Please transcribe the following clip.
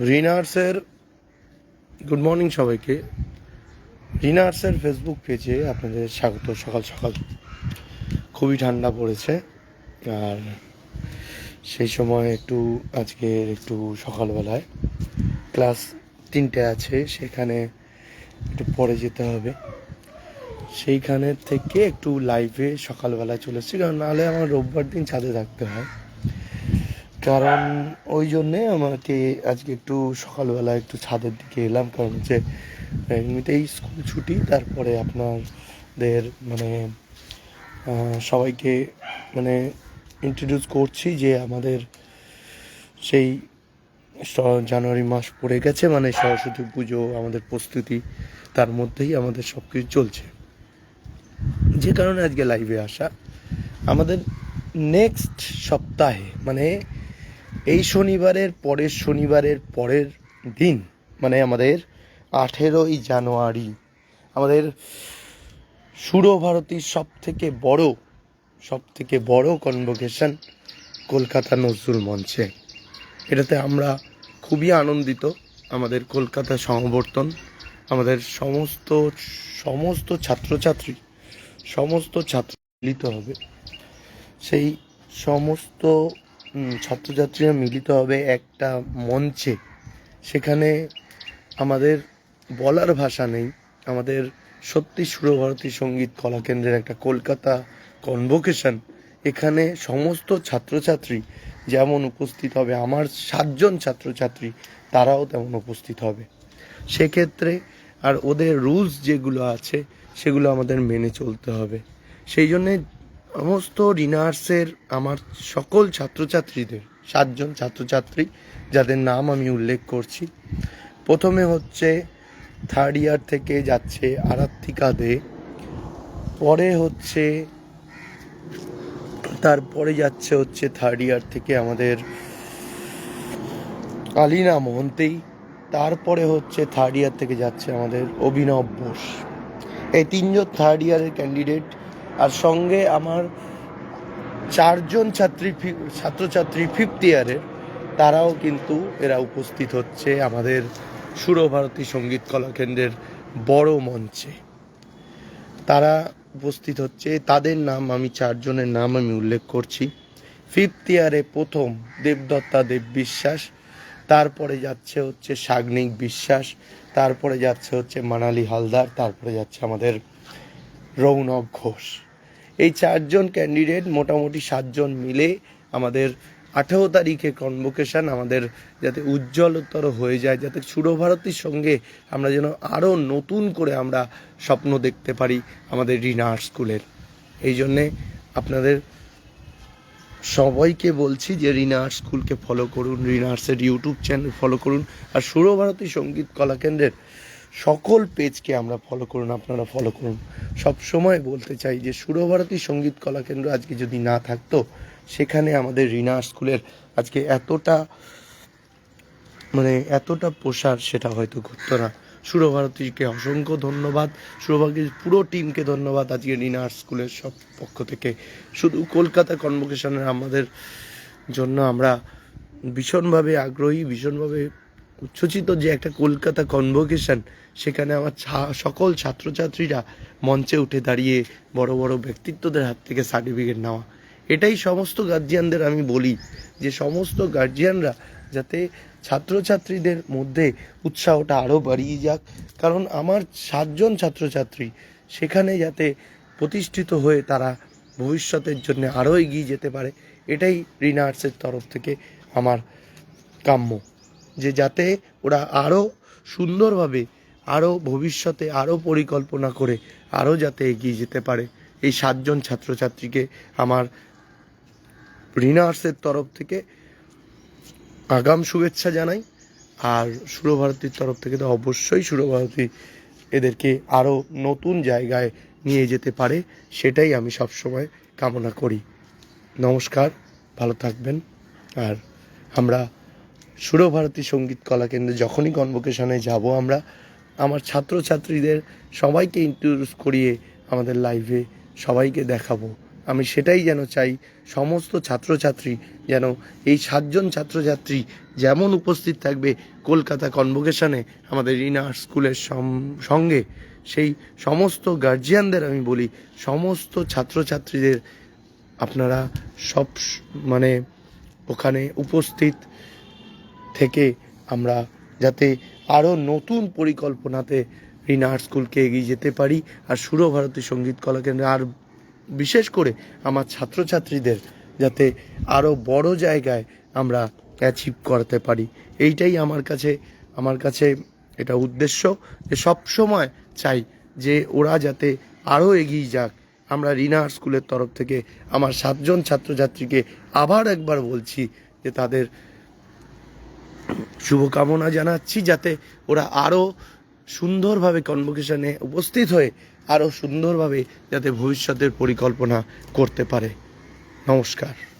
রিনার্সের good morning সবাইকে। রিনার্সের Facebook পেজে আপনাদের স্বাগত, সকাল সকাল। খুবই ঠান্ডা পড়েছে, আর সেই সময় একটু, আজকে একটু সকালবেলায় ক্লাস তিনটে আছে, সেখানে একটু পরে যেতে হবে। সেইখানে থেকে একটু লাইভে সকালবেলায় চলে এসেছি, কারণ নাহলে আমার রোববার দিন ছাদে থাকতে হয়। কারণ ওই জন্যে আমাকে আজকে একটু সকালবেলা একটু ছাদের দিকে এলাম। কারণ হচ্ছে, এমনিতেই স্কুল ছুটি, তারপরে আপনাদের মানে সবাইকে মানে ইন্ট্রোডিউস করছি যে আমাদের সেই জানুয়ারি মাস পড়ে গেছে মানে সরস্বতী পুজো, আমাদের প্রস্তুতি, তার মধ্যেই আমাদের সব কিছু চলছে। যে কারণে আজকে লাইভে আসা। আমাদের নেক্সট সপ্তাহে মানে এই শনিবারের পরের শনিবারের পরের দিন মানে আমাদের আঠেরোই জানুয়ারি, আমাদের সুরভারতীর সব থেকে বড় সব থেকে বড় কনভোকেশন কলকাতা নজরুল মঞ্চে। এটাতে আমরা খুবই আনন্দিত, আমাদের কলকাতা সমবর্তন, আমাদের সমস্ত সমস্ত ছাত্রছাত্রী, সমস্ত ছাত্র মিলিত হবে। সেই সমস্ত ছাত্রছাত্রীরা মিলিত হবে একটা মঞ্চে। সেখানে আমাদের বলার ভাষা নেই। আমাদের সত্যি সুরভারতী সংগীত কলা কেন্দ্রের একটা কলকাতা কনভোকেশন এখানে সমস্ত ছাত্রছাত্রী যেমন উপস্থিত হবে, আমার সাতজন ছাত্রছাত্রী, তারাও তেমন উপস্থিত হবে। সেক্ষেত্রে আর ওদের রুলস যেগুলো আছে, সেগুলো আমাদের মেনে চলতে হবে। সেই জন্যে সমস্ত রিনার্সের আমার সকল ছাত্রছাত্রীদের, সাতজন ছাত্রছাত্রী, যাদের নাম আমি উল্লেখ করছি। প্রথমে হচ্ছে থার্ড ইয়ার থেকে যাচ্ছে আরাত্মিকা দে। পরে হচ্ছে, তারপরে যাচ্ছে হচ্ছে থার্ড ইয়ার থেকে আমাদের আলিনা মোহন্তেই তারপরে হচ্ছে থার্ড ইয়ার থেকে যাচ্ছে আমাদের অভিনব বোস। এই তিনজন থার্ড ইয়ারের ক্যান্ডিডেট আর সঙ্গে আমার চারজন ছাত্রী ছাত্রছাত্রী ফিফথ ইয়ারের তারাও কিন্তু এরা উপস্থিত হচ্ছে আমাদের সুরভারতী সংগীত কলা কেন্দ্রের বড় মঞ্চে। তারা উপস্থিত হচ্ছে, তাদের নাম আমি, চারজনের নাম আমি উল্লেখ করছি। ফিফথ ইয়ারে প্রথম দেবদত্তা দেব বিশ্বাস, তারপরে যাচ্ছে হচ্ছে সাগ্নিক বিশ্বাস, তারপরে যাচ্ছে হচ্ছে মানালি হালদার, তারপরে যাচ্ছে আমাদের রৌনক ঘোষ। এই চারজন ক্যান্ডিডেট মোটামুটি সাতজন মিলে আমাদের আঠেরো তারিখে কনভোকেশন আমাদের যাতে উজ্জ্বলতর হয়ে যায়, যাতে সুরভারতীর সঙ্গে আমরা যেন আরও নতুন করে আমরা স্বপ্ন দেখতে পারি আমাদের রিনা স্কুলের। এই জন্যে আপনাদের সবাইকে বলছি যে রিনা স্কুলকে ফলো করুন, রিনা আর্টসের ইউটিউব চ্যানেল ফলো করুন আর সুরভারতী সংগীত কলা কেন্দ্রের সকল পেজকে আমরা ফলো করুন, আপনারা ফলো করুন। সব সময় বলতে চাই যে সুরভারতী সংগীত কলা কেন্দ্র আজকে যদি না থাকতো, সেখানে আমাদের রিনা স্কুলের আজকে এতটা মানে এতটা প্রসার সেটা হয়তো ঘটতো না। সুরভারতীকে অসংখ্য ধন্যবাদ। সুরভারতীর পুরো টিমকে ধন্যবাদ আজকে রিনা স্কুলের সব পক্ষ থেকে। শুধু কলকাতা কনভোকেশনের আমাদের জন্য আমরা ভীষণভাবে আগ্রহী, ভীষণভাবে উচ্ছ্বসিত যে একটা কলকাতা কনভোকেশন সেখানে আমার সকল ছাত্রছাত্রীরা মঞ্চে উঠে দাঁড়িয়ে বড় বড় ব্যক্তিত্বদের হাত থেকে সার্টিফিকেট নেওয়া। এটাই সমস্ত গার্জিয়ানদের আমি বলি যে সমস্ত গার্জিয়ানরা যাতে ছাত্রছাত্রীদের মধ্যে উৎসাহটা আরও বাড়িয়ে যাক। কারণ আমার সাতজন ছাত্রছাত্রী, সেখানে যাতে প্রতিষ্ঠিত হয়ে তারা ভবিষ্যতের জন্য আরও এগিয়ে যেতে পারে, এটাই রিনা আর্টসের তরফ থেকে আমার কাম্য। যে যাতে ওরা আরও সুন্দরভাবে আরও ভবিষ্যতে আরও পরিকল্পনা করে আরও যাতে এগিয়ে যেতে পারে। এই সাতজন ছাত্রছাত্রীকে আমার রিনার্সের তরফ থেকে আগাম শুভেচ্ছা জানাই। আর সুরভারতীর তরফ থেকে তো অবশ্যই সুরভারতী এদেরকে আরও নতুন জায়গায় নিয়ে যেতে পারে, সেটাই আমি সবসময় কামনা করি। নমস্কার, ভালো থাকবেন। আর আমরা সুরভারতী সংগীত কলা কেন্দ্রে যখনই কনভোকেশনে যাব আমরা, আমার ছাত্রছাত্রীদের সবাইকে ইন্ট্রোডিউস করিয়ে আমাদের লাইভে সবাইকে দেখাবো। আমি সেটাই যেন চাই, সমস্ত ছাত্রছাত্রী যেন এই সাতজন ছাত্রছাত্রী যেমন উপস্থিত থাকবে কলকাতা কনভোকেশনে আমাদের আর্ট স্কুলের সঙ্গে, সেই সমস্ত গার্জিয়ানদের আমি বলি, সমস্ত ছাত্রছাত্রীদের আপনারা সব মানে ওখানে উপস্থিত থেকে আমরা যাতে আরও নতুন পরিকল্পনাতে রিনা আর্ট স্কুলকে এগিয়ে যেতে পারি আর সুরভারতী সংগীত কলা কেন্দ্রে আর বিশেষ করে আমার ছাত্রছাত্রীদের যাতে আরও বড় জায়গায় আমরা অ্যাচিভ করতে পারি। এইটাই আমার কাছে আমার কাছে এটা উদ্দেশ্য যে সব সময় চাই যে ওরা যাতে আরও এগিয়ে যাক। আমরা রিনা আর্ট স্কুলের তরফ থেকে আমার সাতজন ছাত্রছাত্রীকে আবার একবার বলছি যে তাদের শুভকামনা জানাচ্ছি যাতে ওরা আরও সুন্দরভাবে কনভোকেশনে উপস্থিত হয়ে আরও সুন্দরভাবে যাতে ভবিষ্যতের পরিকল্পনা করতে পারে। নমস্কার।